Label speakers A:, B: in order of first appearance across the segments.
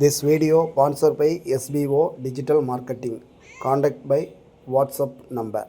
A: This video sponsor by SPO digital marketing contact by WhatsApp number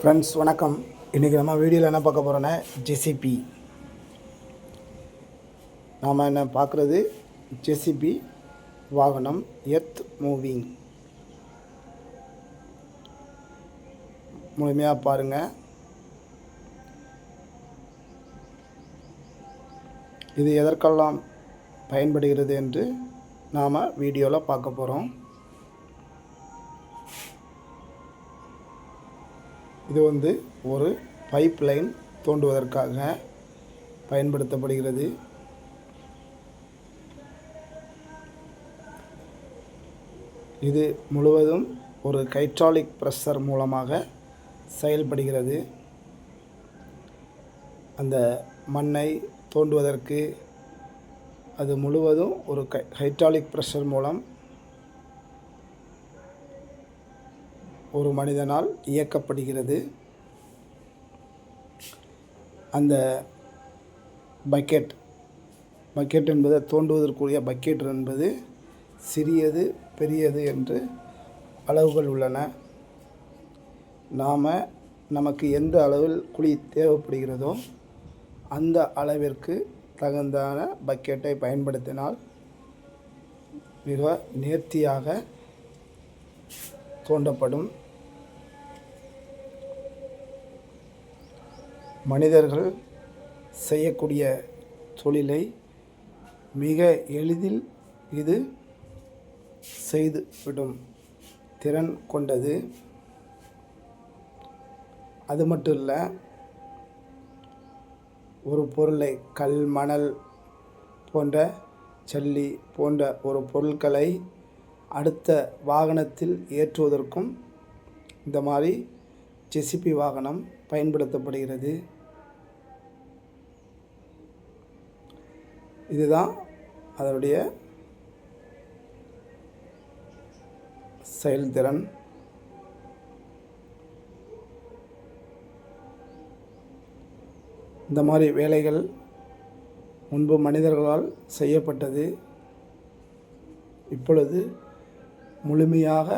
A: friends வணக்கம். இன்றைக்கி நம்ம வீடியோவில் என்ன பார்க்க போகிறோன்னா ஜெசிபி நாம் என்ன பார்க்குறது? ஜெசிபி வாகனம் எர்த் மூவிங் முழுமையாக பாருங்கள் இது எதற்கெல்லாம் பயன்படுகிறது என்று நாம் வீடியோவில் பார்க்க போகிறோம் இது வந்து ஒரு பைப் லைன் தோண்டுவதற்காக பயன்படுத்தப்படுகிறது. இது முழுவதும் ஒரு ஹைட்ராலிக் ப்ரெஷர் மூலமாக செயல்படுகிறது. அந்த மண்ணை தோண்டுவதற்கு அது முழுவதும் ஒரு கை ஹைட்ராலிக் ப்ரெஷர் மூலம் ஒரு மனிதனால் இயக்கப்படுகிறது. அந்த பக்கெட் பக்கெட் என்பது தோண்டுவதற்குரிய பக்கெட் என்பது சிறியது பெரியது என்று அளவுகள் உள்ளன. நாம் நமக்கு எந்த அளவில் குழி தேவைப்படுகிறதோ அந்த அளவிற்கு தகுந்தான பக்கெட்டை பயன்படுத்தினால் மிக நேர்த்தியாக தோண்டப்படும் மனிதர்கள் செய்யக்கூடிய தொழிலை மிக எளிதில் இது செய்துவிடும் திறன் கொண்டது. அது மட்டும் இல்லை ஒரு பொருளை கல் மணல் போன்ற ஜல்லி போன்ற ஒரு பொருட்களை அடுத்த வாகனத்தில் ஏற்றுவதற்கும் இந்த மாதிரி ஜெசிபி வாகனம் பயன்படுத்தப்படுகிறது. இதுதான் அதனுடைய செயல்திறன். இந்த மாதிரி வேலைகள் முன்பு மனிதர்களால் செய்யப்பட்டது. இப்பொழுது முழுமையாக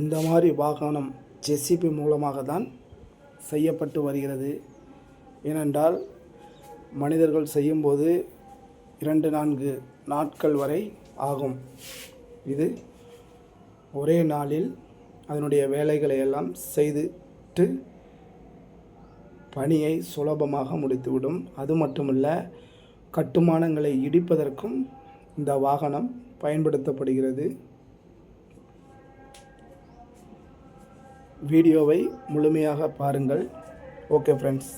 A: இந்த மாதிரி வாகனம் ஜெசிபி மூலமாக தான் செய்யப்பட்டு வருகிறது. ஏனென்றால் மனிதர்கள் செய்யும்போது இரண்டு நான்கு நாட்கள் வரை ஆகும். இது ஒரே நாளில் அதனுடைய வேலைகளை எல்லாம் செய்துட்டு பணியை சுலபமாக முடித்துவிடும். அது மட்டுமல்ல கட்டுமானங்களை இடிப்பதற்கும் இந்த வாகனம் பயன்படுத்தப்படுகிறது. வீடியோவை முழுமையாக பாருங்கள். Okay friends